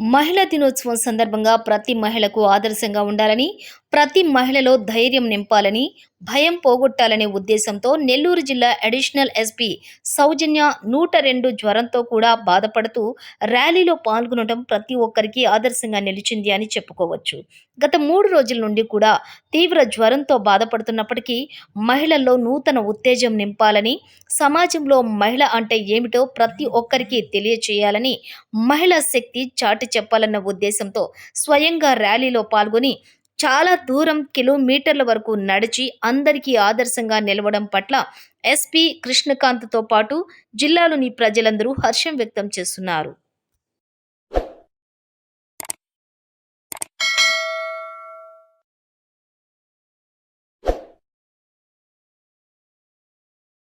మహిళా దినోత్సవం సందర్భంగా ప్రతి మహిళకు ఆదర్శంగా ఉండాలని ప్రతి మహిళలో ధైర్యం నింపాలని భయం పోగొట్టాలనే ఉద్దేశంతో నెల్లూరు జిల్లా అడిషనల్ ఎస్పీ సౌజన్య నూట రెండు జ్వరంతో కూడా బాధపడుతూ ర్యాలీలో పాల్గొనడం ప్రతి ఒక్కరికి ఆదర్శంగా నిలిచింది అని చెప్పుకోవచ్చు. గత మూడు రోజుల నుండి కూడా తీవ్ర జ్వరంతో బాధపడుతున్నప్పటికీ మహిళల్లో నూతన ఉత్తేజం నింపాలని సమాజంలో మహిళ అంటే ఏమిటో ప్రతి ఒక్కరికి తెలియచేయాలని మహిళా శక్తి చాటి చెప్పాలన్న ఉద్దేశంతో స్వయంగా ర్యాలీలో పాల్గొని చాలా దూరం కిలోమీటర్ల వరకు నడిచి అందరికీ ఆదర్శంగా నిలవడం పట్ల ఎస్పీ కృష్ణకాంత్తో పాటు జిల్లాలోని ప్రజలందరూ హర్షం వ్యక్తం చేస్తున్నారు.